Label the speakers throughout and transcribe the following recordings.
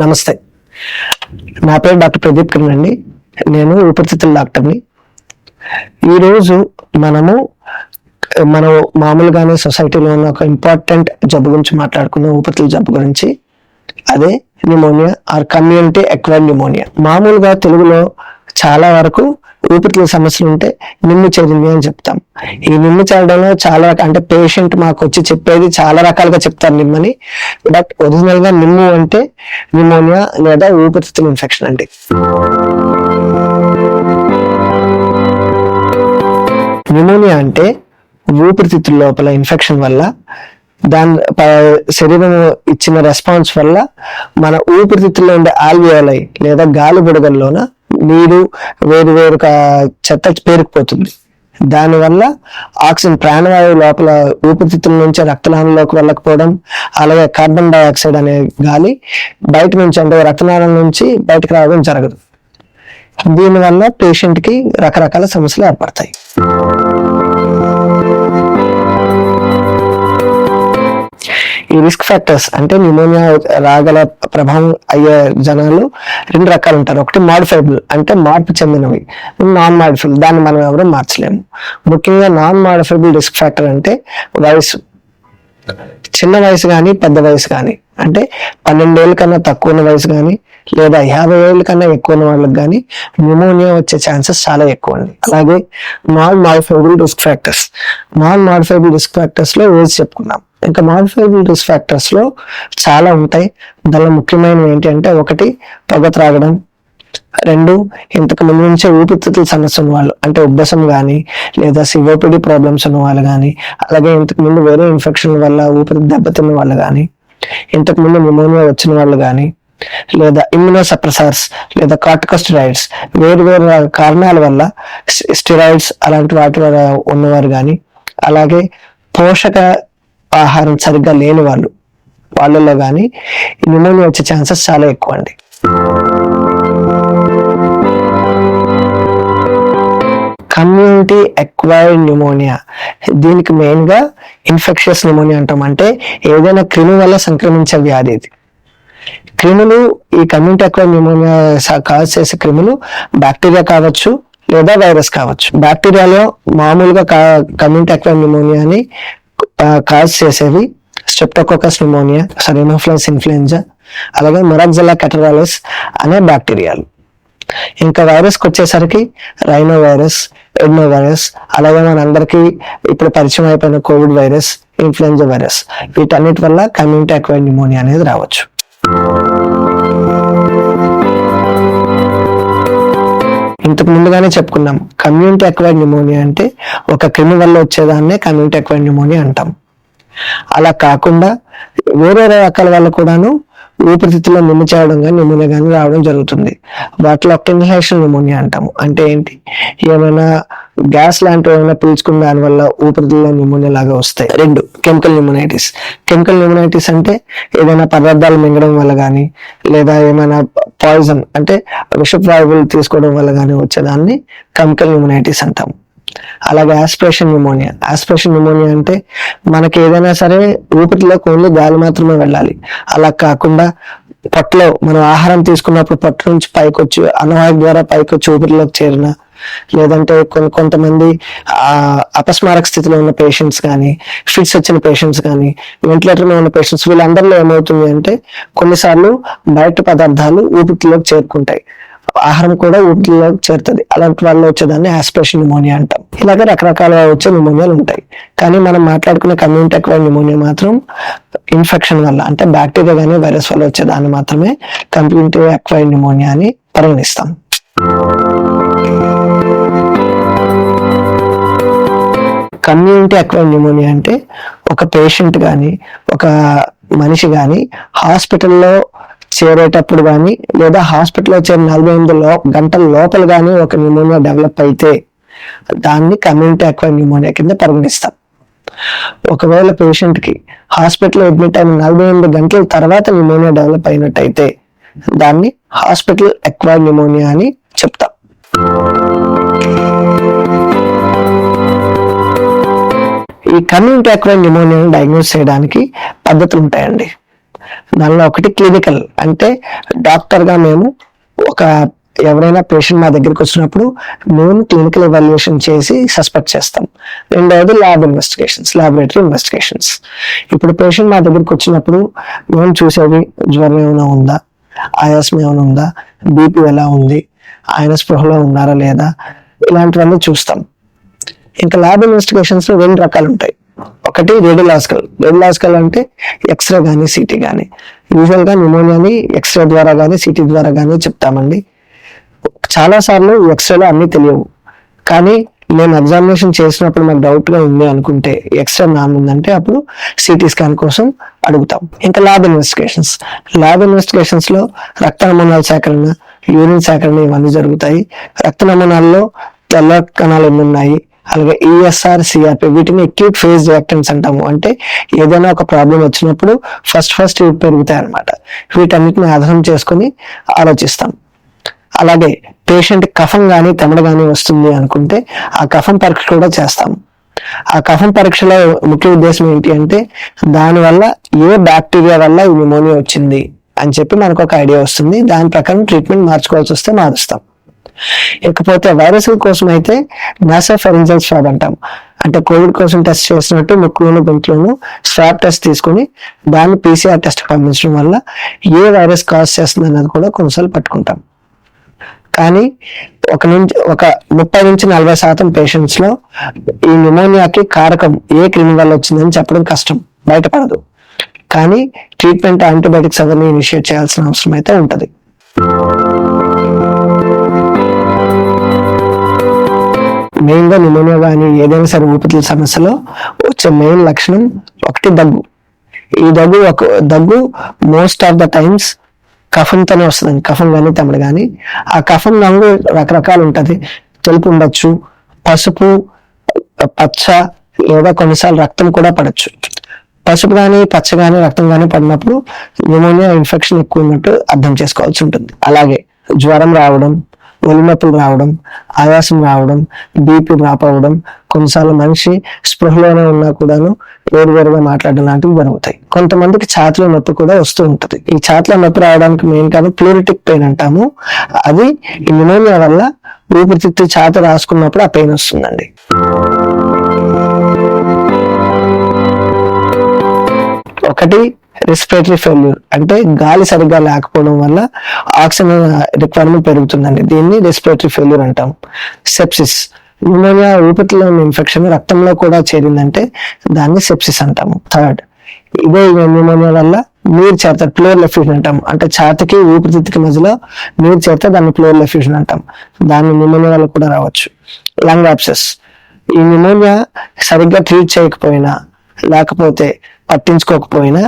Speaker 1: నమస్తే. నా పేరు డాక్టర్ ప్రదీప్ కిరణ్ అండి. నేను ఊపిరితిత్తుల డాక్టర్ని. ఈరోజు మనము మనం మామూలుగానే సొసైటీలో ఉన్న ఒక ఇంపార్టెంట్ జబ్బు గురించి మాట్లాడుకున్నాం ఊపిరితిత్తుల జబ్బు గురించి. అదే pneumonia or community acquire pneumonia. మామూలుగా తెలుగులో చాలా వరకు ఊపిరితిత్తుల సమస్యలు ఉంటే నిమ్ము చేరింది అని చెప్తాం. ఈ నిమ్ము చేరడంలో చాలా అంటే పేషెంట్ మాకు వచ్చి చెప్పేది చాలా రకాలుగా చెప్తారు నిమ్మని. బట్ ఒరిజినల్గా నిమ్ము అంటే నిమోనియా లేదా ఊపిరితిత్తుల ఇన్ఫెక్షన్ అండి. నిమోనియా అంటే ఊపిరితిత్తుల లోపల ఇన్ఫెక్షన్ వల్ల దాని శరీరం ఇచ్చిన రెస్పాన్స్ వల్ల మన ఊపిరితిత్తుల్లో ఉండే ఆల్వియోలై లేదా గాలి బుడగల్లోన నీరు వేరు వేరుగా చెత్త పేరుకుపోతుంది. దానివల్ల ఆక్సిజన్ ప్రాణవాయువు లోపల ఊపిరితిత్తుల నుంచి రక్తనాళంలోకి వెళ్ళకపోవడం అలాగే కార్బన్ డైఆక్సైడ్ అనే గాలి బయట నుంచి అంటే రక్తనాళం నుంచి బయటకు రావడం జరగదు. దీనివల్ల పేషెంట్కి రకరకాల సమస్యలు ఏర్పడతాయి. ఈ రిస్క్ ఫ్యాక్టర్స్ అంటే న్యూమోనియా రాగల ప్రభావం అయ్యే జనాలు రెండు రకాలు ఉంటారు. ఒకటి మాడిఫైబుల్ అంటే మార్పు చెందినవి. నాన్ మాడిఫైబుల్ దాన్ని మనం ఎవరు మార్చలేము. ముఖ్యంగా నాన్ మాడిఫైబుల్ రిస్క్ ఫ్యాక్టర్ అంటే వయసు. చిన్న వయసు కానీ పెద్ద వయసు కానీ అంటే పన్నెండేళ్ళ కన్నా తక్కువ ఉన్న వయసు కానీ లేదా యాభై ఏళ్ళ కన్నా ఎక్కువ ఉన్న వాళ్ళకి కానీ న్యూమోనియా వచ్చే ఛాన్సెస్ చాలా ఎక్కువ అండి అలాగే non modifiable risk factors non modifiable risk ఫ్యాక్టర్స్లో age చెప్పుకున్నాం. ఇంకా మాడిఫైబుల్ రిస్క్ ఫ్యాక్టర్స్లో చాలా ఉంటాయి. దానిలో ముఖ్యమైనవి ఏంటి అంటే ఒకటి పొగ త్రాగడం రెండు ఇంతకు ముందు నుంచే ఊపిరితిత్తుల సమస్య ఉన్న వాళ్ళు అంటే ఉబ్బసం కానీ లేదా సివోపిడి ప్రాబ్లమ్స్ ఉన్న వాళ్ళు కానీ అలాగే ఇంతకు ముందు వేరే ఇన్ఫెక్షన్ వల్ల ఊపిరి దెబ్బతిన్న వాళ్ళు కానీ ఇంతకు ముందు న్యూమోనియా వచ్చిన వాళ్ళు కానీ లేదా ఇమ్యునోసప్రెసర్స్ లేదా కార్టికోస్టిరాయిడ్స్ వేరు వేరు కారణాల వల్ల స్టిరాయిడ్స్ అలాంటి వాటి వల్ల ఉన్నవారు కానీ అలాగే పోషక ఆహారం సరిగ్గా లేని వాళ్ళు. వాళ్ళలో కానీ ఈ న్యూమోనియా వచ్చే ఛాన్సెస్ చాలా ఎక్కువ అండి కమ్యూనిటీ అక్వైర్డ్ న్యూమోనియా. దీనికి మెయిన్గా ఇన్ఫెక్షియస్ న్యూమోనియా అంటాం. అంటే ఏదైనా క్రిమి వల్ల సంక్రమించే వ్యాధి ఇది. క్రిములు ఈ కమ్యూనిటీ అక్వైర్డ్ న్యూమోనియా కాజ్ చేసే క్రిములు బ్యాక్టీరియా కావచ్చు లేదా వైరస్ కావచ్చు. బ్యాక్టీరియాలో మామూలుగా కమ్యూనిటీ అక్వైర్ న్యూమోనియాని కాజ్ చేసేవి. స్ట్రెప్టోకోకస్ న్యూమోనియా సరేమోఫ్లైస్ ఇన్ఫ్లుయెంజా అలాగే మొరాక్జెల్లా కెటరాలిస్ అనే బ్యాక్టీరియాలు ఇంకా వైరస్కి వచ్చేసరికి రైనో వైరస్ ఎడ్నో వైరస్ అలాగే మనందరికీ ఇప్పుడు పరిచయం అయిపోయిన కోవిడ్ వైరస్ ఇన్ఫ్లుయెంజా వైరస్ వీటన్నిటి వల్ల కమ్యూనిటీ అక్వైర్డ్ న్యూమోనియా అనేది రావచ్చు. ఇంతకు ముందుగానే చెప్పుకున్నాం. కమ్యూనిటీ అక్వైర్డ్ న్యూమోనియా అంటే ఒక క్రిమి వల్ల వచ్చేదాన్నే కమ్యూనిటీ అక్వైర్డ్ న్యూమోనియా అంటాం. అలా కాకుండా వేరే రకాల వల్ల కూడాను ఊపిరితిత్తులో నిమ్మ చేయడం కానీ నిమ్మునియా కానీ రావడం జరుగుతుంది. వాటిలో ఒకటి ఇన్హేషన్ నిమోనియా అంటాము. అంటే ఏంటి? ఏమైనా గ్యాస్ లాంటివి ఏమైనా పీల్చుకున్న దాని వల్ల నిమోనియా లాగా వస్తాయి. రెండు కెమికల్ న్యూమోనైటిస్ కెమికల్ న్యూమోనైటిస్ అంటే ఏదైనా పదార్థాలు మింగడం వల్ల కానీ లేదా ఏమైనా పాయిజన్ అంటే విషప్రాయువులు తీసుకోవడం వల్ల కానీ వచ్చేదాన్ని కెమికల్ న్యూమోనైటిస్ అంటాము. అలాగే ఆస్పిరేషన్ న్యూమోనియా ఆస్పిరేషన్ న్యూమోనియా అంటే మనకి ఏదైనా సరే ఊపిరిలోకి ఓన్లీ గాలి మాత్రమే వెళ్ళాలి. అలా కాకుండా పొట్టలో మనం ఆహారం తీసుకున్నప్పుడు పొట్ట నుంచి పైకి వచ్చి అన్నవాయు ద్వారా పైకి వచ్చి ఊపిరిలోకి చేరిన లేదంటే కొన్ని కొంతమంది ఆ అపస్మారక స్థితిలో ఉన్న పేషెంట్స్ కానీ ఫిట్స్ వచ్చిన పేషెంట్స్ కానీ వెంటిలేటర్ మీద ఉన్న పేషెంట్స్ వీళ్ళందరిలో ఏమవుతుంది అంటే కొన్నిసార్లు బయట పదార్థాలు ఊపిరిలోకి చేరుకుంటాయి. ఆహారం కూడా ఊపిరిలోకి చేరుతుంది. అలాంటి వాళ్ళు వచ్చేదాన్ని ఆస్పిరేషన్ న్యూమోనియా అంటాం. ఇలాగే రకరకాల వచ్చే న్యూమోనియాలు ఉంటాయి. కానీ మనం మాట్లాడుకునే కమ్యూనిటీ అక్వైర్ న్యూమోనియా మాత్రం ఇన్ఫెక్షన్ వల్ల అంటే బ్యాక్టీరియా కానీ వైరస్ వల్ల వచ్చేదాన్ని మాత్రమే కమ్యూనిటీ అక్వైర్ న్యూమోనియా అని పరిగణిస్తాం. కమ్యూనిటీ అక్వైర్ న్యూమోనియా అంటే ఒక పేషెంట్ కానీ ఒక మనిషి కానీ హాస్పిటల్లో చేరేటప్పుడు కానీ లేదా హాస్పిటల్లో చేరిన నలభై ఎనిమిది లో గంటల లోపల కానీ ఒక న్యూమోనియా డెవలప్ అయితే దాన్ని కమ్యూనిటీ అక్వైర్ న్యూమోనియా కింద పరిగణిస్తాం. ఒకవేళ పేషెంట్కి హాస్పిటల్లో అడ్మిట్ అయిన నలభై ఎనిమిది గంటల తర్వాత న్యూమోనియా డెవలప్ అయినట్టయితే దాన్ని హాస్పిటల్ అక్వైర్ న్యూమోనియా అని చెప్తాం. ఈ కమ్యూనిటీ అక్వైర్ న్యూమోనియాని డయాగ్నోస్ చేయడానికి పద్ధతులు ఉంటాయండి దానిలో ఒకటి క్లినికల్ అంటే డాక్టర్గా మేము ఒక ఎవరైనా పేషెంట్ మా దగ్గరికి వచ్చినప్పుడు మేము క్లినికల్ ఎవాల్యుయేషన్ చేసి సస్పెక్ట్ చేస్తాం. రెండవది ల్యాబ్ ఇన్వెస్టిగేషన్స్ ల్యాబొరేటరీ ఇన్వెస్టిగేషన్స్ ఇప్పుడు పేషెంట్ మా దగ్గరికి వచ్చినప్పుడు మేము చూసేది జ్వరం ఏమైనా ఉందా? ఆయాసం ఏమైనా ఉందా? బీపీ ఎలా ఉంది? ఆయన స్పృహలో ఉన్నారా లేదా? ఇలాంటివన్నీ చూస్తాం. ఇంకా ల్యాబ్ ఇన్వెస్టిగేషన్స్లో రెండు రకాలు ఉంటాయి ఒకటి రేడియలాజికల్ రేడియలాజికల్ అంటే ఎక్స్రే కానీ సిటీ కానీ యూజువల్గా న్యూమోనియాని ఎక్స్రే ద్వారా కానీ సిటీ ద్వారా కానీ చెప్తామండి. చాలా సార్లు ఎక్స్రేలో అన్నీ తెలియవు. కానీ మేము ఎగ్జామినేషన్ చేసినప్పుడు మాకు డౌట్గా ఉంది అనుకుంటే ఎక్స్రే నాన్ ఉందంటే అప్పుడు సిటీ స్కాన్ కోసం అడుగుతాం. ఇంకా ల్యాబ్ ఇన్వెస్టిగేషన్స్ ల్యాబ్ ఇన్వెస్టిగేషన్స్లో రక్త నమూనాల సేకరణ యూరిన్ సేకరణ ఇవన్నీ జరుగుతాయి. రక్త నమూనాల్లో తెల్ల కణాలు ఎన్ని ఉన్నాయి? అలాగే ఈఎస్ఆర్ సిఆర్పి వీటిని అక్యూట్ ఫేజ్ రియాక్టెన్స్ అంటాము. అంటే ఏదైనా ఒక ప్రాబ్లం వచ్చినప్పుడు ఫస్ట్ ఫస్ట్ ఇవి పెరుగుతాయి అనమాట వీటన్నిటిని ఆధారం చేసుకొని ఆలోచిస్తాం. అలాగే పేషెంట్ కఫం కానీ తమడ కానీ వస్తుంది అనుకుంటే ఆ కఫం పరీక్ష కూడా చేస్తాం. ఆ కఫం పరీక్షలో ముఖ్య ఉద్దేశం ఏంటి అంటే దానివల్ల ఏ బ్యాక్టీరియా వల్ల ఈ న్యూమోనియా వచ్చింది అని చెప్పి మనకు ఒక ఐడియా వస్తుంది. దాని ప్రకారం ట్రీట్మెంట్ మార్చుకోవాల్సి వస్తే మారుస్తాం. ఇకపోతే వైరస్ కోసం అయితే నాసోఫెరింజల్ స్వాబ్ అంటాం. అంటే కోవిడ్ కోసం టెస్ట్ చేసినట్టు ముక్కులోను గొంతులోను స్వాబ్ టెస్ట్ తీసుకొని దాన్ని పీసీఆర్ టెస్ట్ పంపించడం వల్ల ఏ వైరస్ కాజ్ చేస్తుంది అన్నది కూడా కొన్నిసార్లు పట్టుకుంటాం. కానీ ఒక నుంచి ఒక ముప్పై నుంచి నలభై శాతం పేషెంట్స్లో ఈ న్యూమోనియాకి కారకం ఏ క్రిమి వల్ల వచ్చిందని చెప్పడం కష్టం బయటపడదు. కానీ ట్రీట్మెంట్ యాంటీబయాటిక్స్ అవన్నీ ఇనిషియేట్ చేయాల్సిన అవసరం అయితే ఉంటుంది. మెయిన్గా న్యూమోనియా కానీ ఏదైనా సరే ఊపిరితిత్తుల సమస్యలో వచ్చే మెయిన్ లక్షణం ఒకటి దగ్గు. ఈ దగ్గు ఒక దగ్గు మోస్ట్ ఆఫ్ ద టైమ్స్ కఫంతోనే వస్తుంది కఫం కానీ తమిళ కానీ ఆ కఫం రంగు రకరకాలు ఉంటుంది. తెలుపు ఉండొచ్చు పసుపు పచ్చ లేదా కొన్నిసార్లు రక్తం కూడా పడచ్చు. పసుపు కానీ పచ్చ కానీ రక్తం కానీ పడినప్పుడు న్యూమోనియా ఇన్ఫెక్షన్ ఎక్కువ ఉన్నట్టు అర్థం చేసుకోవాల్సి ఉంటుంది. అలాగే జ్వరం రావడం ఒలినొప్పులు రావడం ఆయాసం రావడం బీపీ డ్రాప్ అవ్వడం కొన్నిసార్లు మనిషి స్పృహలోనే ఉన్నా కూడాను వేరు వేరుగా మాట్లాడడం లాంటివి జరుగుతాయి. కొంతమందికి ఛాతిలో నొప్పి కూడా వస్తూ ఉంటుంది. ఈ ఛాతిలో నొప్పి రావడానికి మెయిన్ కాదు ప్లూరిటిక్ పెయిన్ అంటాము. అది ఈ న్యూమోనియా వల్ల ఊపిరితిత్తు ఛాతి రాసుకున్నప్పుడు ఆ పెయిన్ వస్తుందండి. ఒకటి రెస్పిరేటరీ ఫెయిల్యూర్ అంటే గాలి సరిగ్గా లేకపోవడం వల్ల ఆక్సిజన్ రిక్వైర్మెంట్ పెరుగుతుందండి. దీన్ని రెస్పిరేటరీ ఫెయిల్యూర్ అంటాం. సెప్సిస్ న్యూమోనియా ఊపిరిలో ఉన్న ఇన్ఫెక్షన్ రక్తంలో కూడా చేరిందంటే దాన్ని సెప్సిస్ అంటాము. థర్డ్ ఇదే న్యూమోనియా వల్ల నీరు చేత ప్లోర్ లెఫ్యూషన్ అంటాం. అంటే ఛాతికి ఊపిరితిత్తుకి మధ్యలో నీరు చేరితే దాన్ని ప్లోర్ లెఫ్యూషన్ అంటాం. దాన్ని న్యూమోనియా వల్ల కూడా రావచ్చు. లంగ్ యాప్సెస్ ఈ న్యూమోనియా సరిగ్గా ట్రీట్ చేయకపోయినా లేకపోతే పట్టించుకోకపోయినా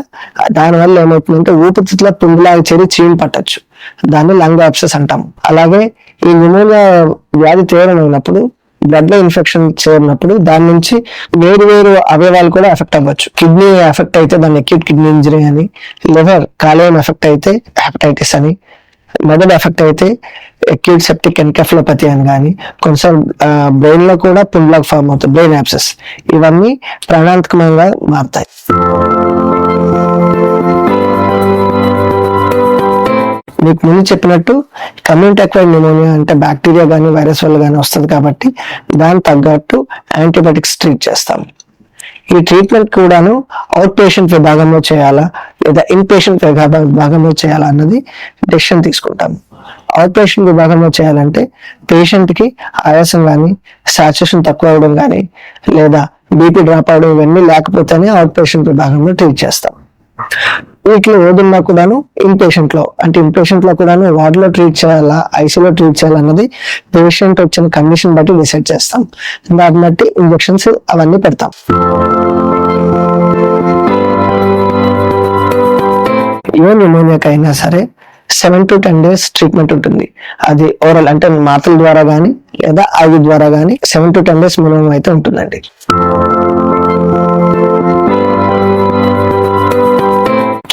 Speaker 1: దానివల్ల ఏమవుతుందంటే ఊపిరితిత్తుల పుంగులాగా చేరి చీమ్ పట్టచ్చు. దాన్ని లంగ్ ఆప్సెస్ అంటాం అలాగే ఈ న్యూమోనియా వ్యాధి తీవ్రమైనప్పుడు బ్లడ్లో ఇన్ఫెక్షన్ చేరినప్పుడు దాని నుంచి వేరు వేరు అవయవాలు కూడా ఎఫెక్ట్ అవ్వచ్చు. కిడ్నీ ఎఫెక్ట్ అయితే దాన్ని అక్యూట్ కిడ్నీ ఇంజరీ అని లివర్ కాలేయం ఎఫెక్ట్ అయితే హెపటైటిస్ అని మెదడు ఎఫెక్ట్ అయితే అక్యూట్ సెప్టిక్ ఎన్కెఫ్లోపతి అని కానీ కొన్నిసార్లు బ్రెయిన్లో కూడా పుల్లాగ్ ఫామ్ అవుతుంది బ్రెయిన్ యాప్సెస్ ఇవన్నీ ప్రాణాంతకమంగా మారుతాయి. మీకు ముందు చెప్పినట్టు కమ్యూనిటీ అక్వైర్డ్ న్యూమోనియా అంటే బ్యాక్టీరియా కానీ వైరస్ వల్ల కానీ వస్తుంది కాబట్టి దానికి తగ్గట్టు యాంటీబయాటిక్స్ ట్రీట్ చేస్తాం ఈ ట్రీట్మెంట్ కూడాను అవుట్ పేషెంట్ విభాగంలో చేయాలా? లేదా ఇన్ పేషెంట్ విభాగంలో చేయాలా అన్నది డెసిషన్ తీసుకుంటాం అవుట్ పేషెంట్ విభాగంలో చేయాలంటే పేషెంట్కి ఆయాసం కానీ సాచురేషన్ తక్కువ అవ్వడం కానీ లేదా బీపీ డ్రాప్ అవడం ఇవన్నీ లేకపోతేనే అవుట్ పేషెంట్ విభాగంలో ట్రీట్ చేస్తాం. వీటిలో ఏదున్నా కూడాను ఇన్ అంటే ఇన్ కూడాను వార్డులో ట్రీట్ చేయాలా ఐసీలో ట్రీట్ చేయాలన్నది పేషెంట్ వచ్చిన కండిషన్ బట్టి డిసైడ్ చేస్తాం. దాన్ని బట్టి ఇంజెక్షన్స్ అవన్నీ పెడతాం. ఏ న్యూమోనియాకి అయినా సరే seven to ten days treatment ఉంటుంది. అది ఓవరాల్ అంటే మాటల ద్వారా కానీ లేదా ఆగి ద్వారా కానీ seven to ten days minimum అయితే ఉంటుందండి.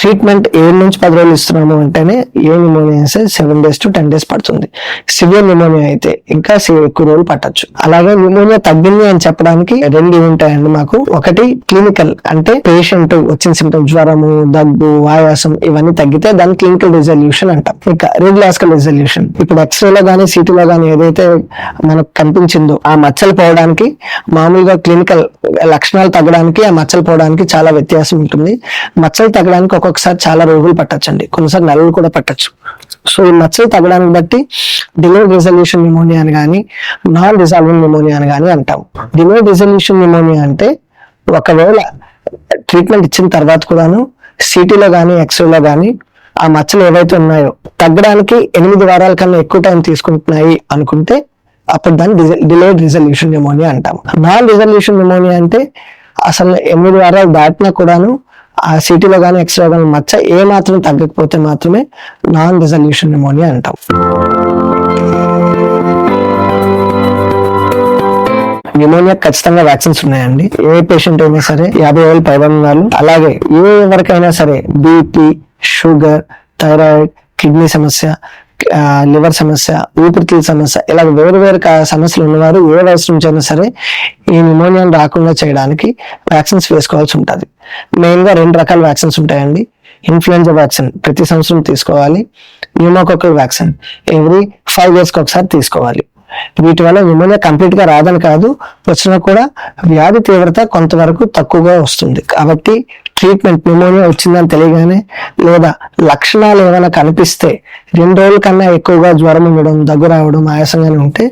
Speaker 1: ట్రీట్మెంట్ ఏడు నుంచి పది రోజులు ఇస్తున్నాము అంటేనే ఏ న్యూమోనియా అయితే seven days to ten days పడుతుంది. సివియర్ న్యూమోనియా అయితే ఇంకా సి- ఎక్కువ రోజులు పట్టచ్చు. అలాగే న్యూమోనియా తగ్గింది అని చెప్పడానికి రెండు ఉంటాయండి మాకు. ఒకటి క్లినికల్ అంటే పేషెంట్ వచ్చిన సిమ్టమ్ జ్వరము దగ్గు ఆయాసం ఇవన్నీ తగ్గితే దాని క్లినికల్ రిజల్యూషన్ అంటాం. ఇంకా రేడియలాజికల్ రిజల్యూషన్ ఇప్పుడు ఎక్స్రేలో కానీ సిటీలో కానీ ఏదైతే మనకు కనిపించిందో ఆ మచ్చలు పోవడానికి మామూలుగా క్లినికల్ లక్షణాలు తగ్గడానికి ఆ మచ్చలు పోవడానికి చాలా వ్యత్యాసం ఉంటుంది. మచ్చలు తగ్గడానికి ఒకసారి చాలా రోజులు పట్టచ్చండి. కొన్నిసార్లు నెలలు కూడా పట్టచ్చు. సో ఈ మచ్చలు తగ్గడానికి బట్టి డిలేడ్ రిజల్యూషన్ నిమోనియా అని కానీ నాన్ రిజాల్వింగ్ నిమోనియా అని కానీ అంటాం. డిలేడ్ రిజల్యూషన్ నిమోనియా అంటే ఒకవేళ ట్రీట్మెంట్ ఇచ్చిన తర్వాత కూడాను సిటీలో కానీ ఎక్స్రేలో కానీ ఆ మచ్చలు ఏవైతే ఉన్నాయో తగ్గడానికి ఎనిమిది వారాల కన్నా ఎక్కువ టైం తీసుకుంటున్నాయి అనుకుంటే అప్పుడు దాన్ని డిలేడ్ రిజల్యూషన్ నిమోనియా అంటాం. నాన్ రిజల్యూషన్ నిమోనియా అంటే అసలు ఎనిమిది వారాలు దాటినా కూడాను ఆ సిటీలో కానీ ఎక్స్ట్రా కానీ మచ్చ ఏ మాత్రం తగ్గకపోతే మాత్రమే నాన్ రిజల్యూషన్ నిమోనియా అంటాం. న్యూమోనియా ఖచ్చితంగా వ్యాక్సిన్స్ ఉన్నాయండి. ఏ పేషెంట్ అయినా సరే యాభై ఏళ్ళు పైబడి ఉన్నారు. అలాగే ఏ ఎవరికైనా సరే బీపీ షుగర్ థైరాయిడ్ కిడ్నీ సమస్య లివర్ సమస్య ఊపిరితిత్తుల సమస్య ఇలా వేరు వేరు కా- సమస్యలు ఉన్నవారు ఏ వయసు నుంచి అయినా సరే ఈ న్యూమోనియాను రాకుండా చేయడానికి వ్యాక్సిన్స్ వేసుకోవాల్సి ఉంటుంది. మెయిన్గా రెండు రకాల వ్యాక్సిన్స్ ఉంటాయండి. ఇన్ఫ్లుయెంజా వ్యాక్సిన్ ప్రతి సంవత్సరం తీసుకోవాలి. న్యూమోకోకల్ వ్యాక్సిన్ ఎవ్రీ ఫైవ్ ఇయర్స్కి ఒకసారి తీసుకోవాలి. వీటి వల్ల న్యూమోనియా కంప్లీట్గా రాదని కాదు వచ్చినా కూడా వ్యాధి తీవ్రత కొంతవరకు తక్కువగా వస్తుంది. కాబట్టి ట్రీట్మెంట్ న్యూమోనియా వచ్చిందని తెలియగానే లేదా లక్షణాలు ఏమైనా కనిపిస్తే రెండు రోజుల కన్నా ఎక్కువగా జ్వరం ఉండడం దగ్గు రావడం ఆయాసంగానే ఉంటే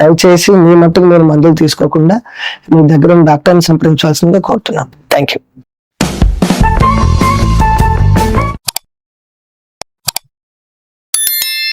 Speaker 1: దయచేసి మీ మట్టుకు మీరు మందులు తీసుకోకుండా మీ దగ్గర ఉన్న డాక్టర్ని సంప్రదించాల్సిందిగా కోరుతున్నాను థ్యాంక్ యూ